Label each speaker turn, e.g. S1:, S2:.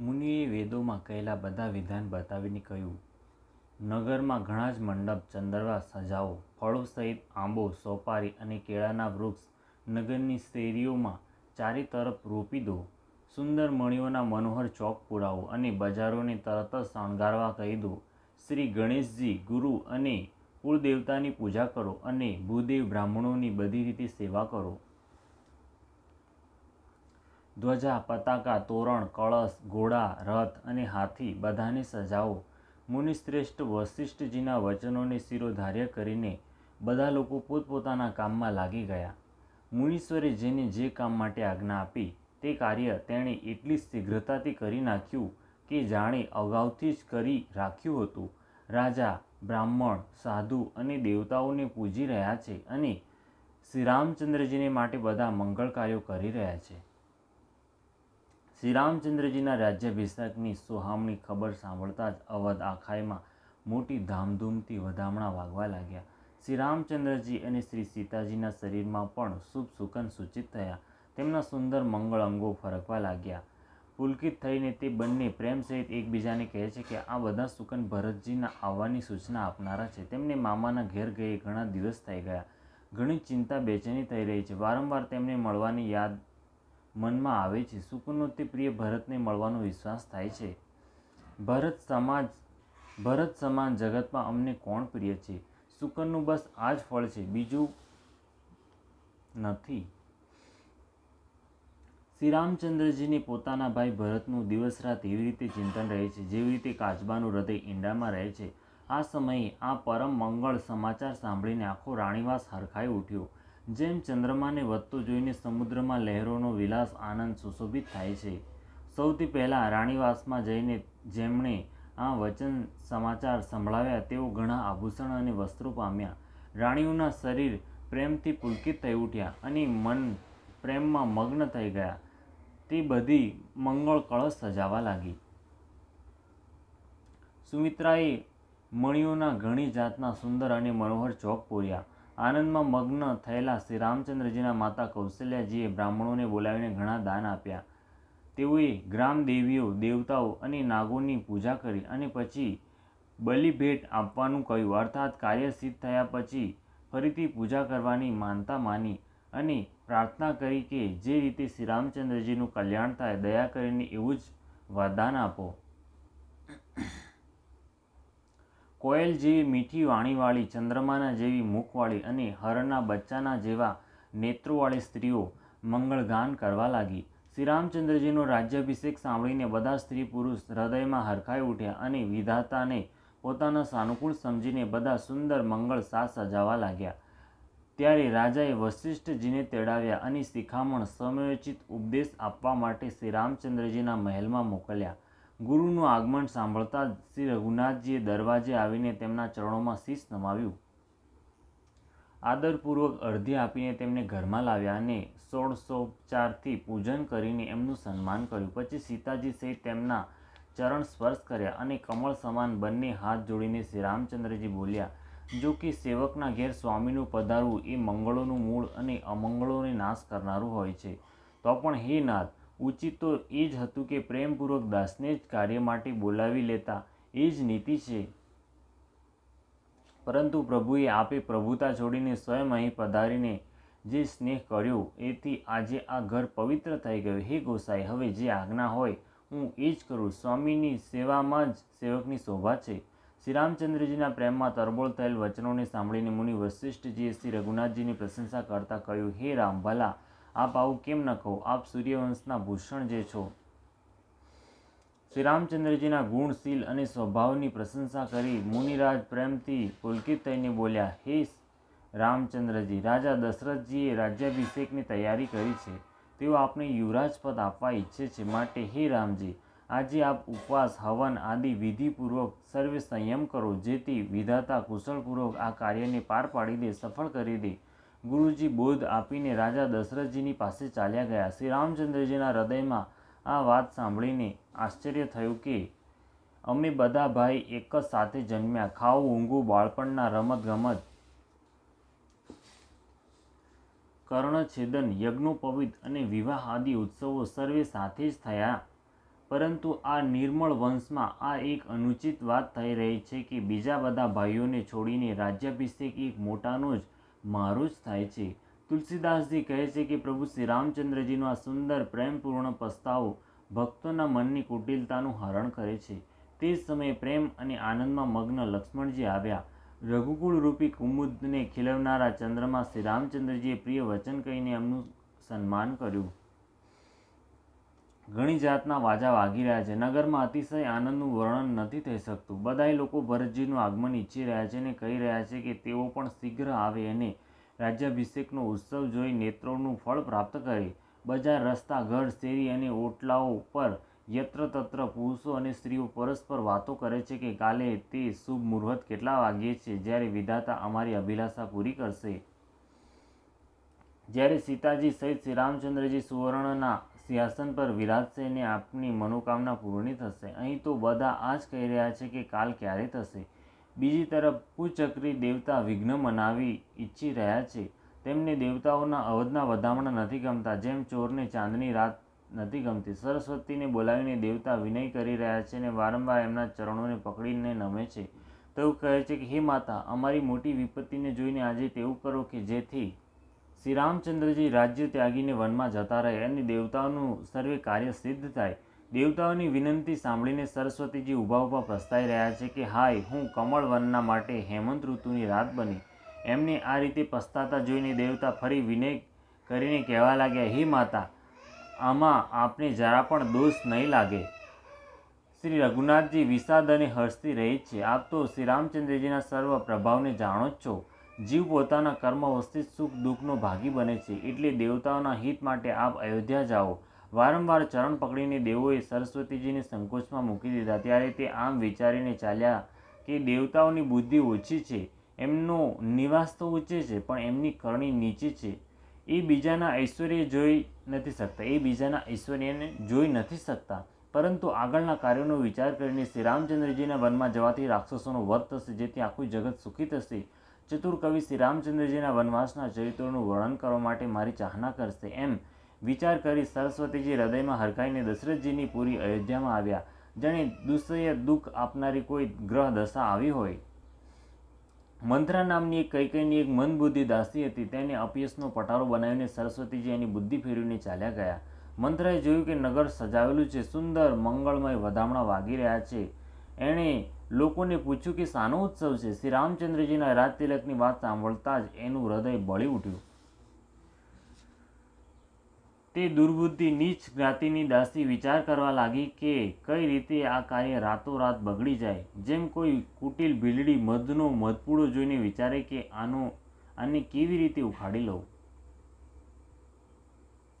S1: મુનિએ વેદોમાં કહેલા બધા વિધાન બતાવીને કહ્યું, નગરમાં ઘણા જ મંડપ, ચંદરવા સજાવો ફળો સહિત આંબો, સોપારી અને કેળાના વૃક્ષ નગરની શેરીઓમાં ચારે તરફ રોપી દો, સુંદર મણીઓના મનોહર ચોક પુરાવો અને બજારોને તરત જ શણગારવા કહી દો. શ્રી ગણેશજી, ગુરુ અને કુળદેવતાની પૂજા કરો અને ભૂદેવ બ્રાહ્મણોની બધી રીતે સેવા કરો. ધ્વજા, પતાકા, તોરણ, કળશ, ઘોડા, રથ અને હાથી બધાને સજાઓ મુનિશ્રેષ્ઠ વશિષ્ઠજીના વચનોને શિરોધાર્ય કરીને બધા લોકો પોતપોતાના કામમાં લાગી ગયા. મુનીશ્વરે જેને જે કામ માટે આજ્ઞા આપી તે કાર્ય તેણે એટલી શીઘ્રતાથી કરી નાખ્યું કે જાણે અગાઉથી જ કરી રાખ્યું હતું. રાજા, બ્રાહ્મણ, સાધુ અને દેવતાઓને પૂજી રહ્યા છે અને શ્રી રામચંદ્રજીને માટે બધા મંગળ કાર્યો કરી રહ્યા છે. શ્રી રામચંદ્રજીના રાજ્યાભિષેકની સુહામણી ખબર સાંભળતા જ અવધ આખાઈમાં મોટી ધામધૂમથી વધામણા વાગવા લાગ્યા. શ્રી રામચંદ્રજી અને શ્રી સીતાજીના શરીરમાં પણ શુભ સુકન સૂચિત થયા. તેમના સુંદર મંગળ અંગો ફરકવા લાગ્યા. પુલકિત થઈને તે બંને પ્રેમ સહિત એકબીજાને કહે છે કે આ બધા સુકન ભરતજીના આવવાની સૂચના આપનારા છે. તેમને મામાના ઘેર ગયે ઘણા દિવસ થઈ ગયા. ઘણી ચિંતા બેચેની થઈ રહી છે. વારંવાર તેમને મળવાની યાદ મનમાં આવે છે. સુકનનો તે પ્રિય ભરતને મળવાનો વિશ્વાસ થાય છે. ભરત સમાજ, ભરત સમાન જગતમાં અમને કોણ પ્રિય છે? સુકનનું બસ આ જ ફળ છે. બીજું નથી. શ્રી રામચંદ્રજીને પોતાના ભાઈ ભરતનું દિવસ રાત એવી રીતે ચિંતન રહે છે, જેવી રીતે કાચબાનું હૃદય ઈંડામાં રહે છે. આ સમયે આ પરમ મંગળ સમાચાર સાંભળીને આખો રાણીવાસ હરખાઈ ઉઠ્યો. જેમ ચંદ્રમાને વધતો જોઈને સમુદ્રમાં લહેરોનો વિલાસ આનંદ સુશોભિત થાય છે. સૌથી પહેલાં રાણીવાસમાં જઈને જેમણે આ વચન સમાચાર સંભળાવ્યા તેઓ ઘણા આભૂષણ અને વસ્ત્રો પામ્યા. રાણીઓના શરીર પ્રેમથી પુલકિત થઈ ઉઠ્યા અને મન પ્રેમમાં મગ્ન થઈ ગયા. તે બધી મંગળ કળશ સજાવા લાગી. સુમિત્રાએ મણિઓના ઘણી જાતના સુંદર અને મનોહર ચોક પૂર્યા. આનંદમાં મગ્ન થયેલા શ્રી રામચંદ્રજીના માતા કૌશલ્યાજીએ બ્રાહ્મણોને બોલાવીને ઘણા દાન આપ્યા. તેઓએ ગ્રામ દેવીઓ દેવતાઓ અને નાગોની પૂજા કરી અને પછી બલિભેટ આપવાનું કહ્યું. અર્થાત કાર્ય સિદ્ધ થયા પછી ફરીથી પૂજા કરવાની માનતા માની અને પ્રાર્થના કરી કે જે રીતે શ્રી રામચંદ્રજીનું કલ્યાણ થાય, દયા કરીને એવું જ વરદાન આપો. કોયલ જેવી મીઠી વાણીવાળી, ચંદ્રમાના જેવી મુખવાળી અને હરણના બચ્ચાના જેવા નેત્રોવાળી સ્ત્રીઓ મંગળગાન કરવા લાગી. શ્રી રામચંદ્રજીનો રાજ્યાભિષેક સાંભળીને બધા સ્ત્રી પુરુષ હૃદયમાં હરખાઈ ઉઠ્યા અને વિધાતાને પોતાના સાનુકૂળ સમજીને બધા સુંદર મંગળ સાથ સજાવા લાગ્યા. ત્યારે રાજાએ વશિષ્ઠજીને તેડાવ્યા અને શિખામણ સમયોચિત ઉપદેશ આપવા માટે શ્રી રામચંદ્રજીના મહેલમાં મોકલ્યા. ગુરુનું આગમન સાંભળતા જ શ્રી રઘુનાથજીએ દરવાજે આવીને તેમના ચરણોમાં શીશ નમાવ્યું. આદરપૂર્વક અર્ધ્ય આપીને તેમને ઘરમાં લાવ્યા અને ષોડશોપચારથી પૂજન કરીને એમનું સન્માન કર્યું. પછી સીતાજી સહિત તેમના ચરણ સ્પર્શ કર્યા અને કમળ સમાન બંને હાથ જોડીને શ્રી રામચંદ્રજી બોલ્યા, જો કે સેવકના ઘેર સ્વામીનું પધારવું એ મંગળોનું મૂળ અને અમંગળોને નાશ કરનારું હોય છે. તો પણ હે નાથ ઉચિત તો એ જ હતું કે પ્રેમપૂર્વક દાસને જ કાર્ય માટે બોલાવી લેતા. એ જ નીતિ છે. પરંતુ પ્રભુએ આપે પ્રભુતા છોડીને સ્વયં અહીં પધારીને જે સ્નેહ કર્યો, એથી આજે આ ઘર પવિત્ર થઈ ગયું. હે ગોસાઈ, હવે જે આજ્ઞા હોય, હું એ જ કરું. સ્વામીની સેવામાં જ સેવકની શોભા છે. શ્રી રામચંદ્રજીના પ્રેમમાં તરબોળ થયેલ વચનોને સાંભળીને મુનિ વશિષ્ઠજીએ શ્રી રઘુનાથજીની પ્રશંસા કરતાં કહ્યું, હે રામ ભલા આપ આવું કેમ ન કહો? આપ સૂર્યવંશના ભૂષણ જે છો. શ્રી રામચંદ્રજીના ગુણશીલ અને સ્વભાવની પ્રશંસા કરી મુનિરાજ પ્રેમથી પુલકિત થઈને બોલ્યા, હે રામચંદ્રજી, રાજા દશરથજીએ રાજ્યાભિષેકની તૈયારી કરી છે. તેઓ આપને યુવરાજ પદ આપવા ઈચ્છે છે. માટે હે રામજી, આજે આપ ઉપવાસ, હવન આદિ વિધિપૂર્વક સર્વે સંયમ કરો, જેથી વિધાતા કુશળપૂર્વક આ કાર્યને પાર પાડી દે, સફળ કરી દે. ગુરુજી બોધ આપીને રાજા દશરથજીની પાસે ચાલ્યા ગયા. શ્રી રામચંદ્રજીના હૃદયમાં આ વાત સાંભળીને આશ્ચર્ય થયું કે અમે બધા ભાઈ એક જ સાથે જન્મ્યા. ખાવું ઊંઘવું બાળપણના રમત ગમત કર્ણછેદન, યજ્ઞોપવિત અને વિવાહ આદિ ઉત્સવો સર્વે સાથે જ થયા. પરંતુ આ નિર્મળ વંશમાં આ એક અનુચિત વાત થઈ રહી છે કે બીજા બધા ભાઈઓને છોડીને રાજ્યાભિષેક એક મોટાનો જ મારો જ થાય છે. તુલસીદાસજી કહે છે કે પ્રભુ શ્રી રામચંદ્રજીનો આ સુંદર, પ્રેમપૂર્ણ પસ્તાવો ભક્તોના મનની કુટિલતાનું હરણ કરે છે. તે જ સમયે પ્રેમ અને આનંદમાં મગ્ન લક્ષ્મણજી આવ્યા. રઘુકુળ રૂપી કુમુદને ખીલવનારા ચંદ્રમાં શ્રી રામચંદ્રજીએ પ્રિય વચન કહીને એમનું સન્માન કર્યું. ઘણી જાતના વાજા વાગી રહ્યા છે. નગરમાં અતિશય આનંદનું વર્ણન નથી થઈ શકતું. બધાય લોકો ભરતજીનું આગમન ઈચ્છી રહ્યા છે અને કહી રહ્યા છે કે તેઓ પણ શીઘ્ર આવે અને રાજ્યાભિષેકનો ઉત્સવ જોઈ નેત્રોનું ફળ પ્રાપ્ત કરે. બજાર, રસ્તા, ઘર, શેરી અને ઓટલાઓ પર યત્ર તત્ર પુરુષો અને સ્ત્રીઓ પરસ્પર વાતો કરે છે કે કાલે તે શુભ મુહૂર્ત કેટલા વાગ્યે છે? જ્યારે વિધાતા અમારી અભિલાષા પૂરી કરશે. જ્યારે સીતાજી સહિત શ્રી રામચંદ્રજી સુવર્ણના સિંહાસન પર વિરાજશે અને આપની મનોકામના પૂર્ણ થશે. અહીં તો બધા આ જ કહી રહ્યા છે કે કાલ ક્યારે થશે? બીજી તરફ, કુચક્રી દેવતા વિઘ્ન મનાવી ઈચ્છી રહ્યા છે. તેમને દેવતાઓના અવધના વધામણા નથી ગમતા. જેમ ચોરને ચાંદની રાત નથી ગમતી, સરસ્વતીને બોલાવીને દેવતા વિનય કરી રહ્યા છે અને વારંવાર એમના ચરણોને પકડીને નમે છે. તેઓ કહે છે કે, હે માતા, અમારી મોટી વિપત્તિને જોઈને આજે તેવું કરો કે જેથી શ્રી રામચંદ્રજી રાજ્ય ત્યાગીને વનમાં જતા રહે અને દેવતાઓનું સર્વે કાર્ય સિદ્ધ થાય. દેવતાઓની વિનંતી સાંભળીને સરસ્વતીજી ઊભા ઊભા પ્રસ્તાઈ રહ્યા છે કે, હાય, હું કમળ વનના માટે હેમંત ઋતુની રાત બની. એમને આ રીતે પસ્તાતા જોઈને દેવતા ફરી વિનય કરીને કહેવા લાગ્યા, હે માતા, આમાં આપને જરા પણ દોષ નહીં લાગે. શ્રી રઘુનાથજી વિષાદ અને હર્ષથી રહિત છે. આપ તો શ્રી રામચંદ્રજીના સર્વ પ્રભાવને જાણો જ છો. જીવ પોતાના કર્મ વસ્તી સુખ દુઃખનો ભાગી બને છે. એટલે દેવતાઓના હિત માટે આપ અયોધ્યા જાઓ. વારંવાર ચરણ પકડીને દેવોએ સરસ્વતીજીને સંકોચમાં મૂકી દીધા. ત્યારે તે આમ વિચારીને ચાલ્યા કે દેવતાઓની બુદ્ધિ ઓછી છે. એમનો નિવાસ તો ઊંચે છે, પણ એમની કરણી નીચી છે. એ બીજાના ઐશ્વર્ય જોઈ નથી શકતા. એ બીજાના ઐશ્વર્યને જોઈ નથી શકતા. પરંતુ આગળના કાર્યોનો વિચાર કરીને શ્રી રામચંદ્રજીના વનમાં જવાથી રાક્ષસોનો વધ થશે, જેથી આખું જગત સુખી થશે. ચતુર કવિ શ્રી રામચંદ્રજીના વનવાસના ચરિત્રોનું વર્ણન કરવા માટે મારી ચાહના કરશે. એમ વિચાર કરી સરસ્વતીજી હૃદયમાં હરખાઈને દશરથજીની પૂરી અયોધ્યામાં આવ્યા. જાણે દુસય દુઃખ આપનારી કોઈ ગ્રહ દશા આવી હોય. મંત્રા નામની એક કૈકઈની એક મંદબુદ્ધિ દાસી હતી. તેને અપયશનો પટારો બનાવીને સરસ્વતીજી એની બુદ્ધિ ફેરવીને ચાલ્યા ગયા. મંત્રાએ જોયું કે નગર સજાવેલું છે. સુંદર, મંગળમય વધામણા વાગી રહ્યા છે. એણે લોકોને પૂછ્યું કે શાનો ઉત્સવ છે? શ્રી રામચંદ્રજીના રાજ તિલકની વાત સાંભળતા જ એનું હૃદય બળી ઉઠ્યું. તે દુર્બુદ્ધિ નીચ જ્ઞાતિની દાસી વિચાર કરવા લાગી કે કઈ રીતે આ કાર્ય રાતોરાત બગડી જાય? જેમ કોઈ કુટિલ ભીલડી મધનો મધપૂડો જોઈને વિચારે કે આનો આને કેવી રીતે ઉખાડી લઉં?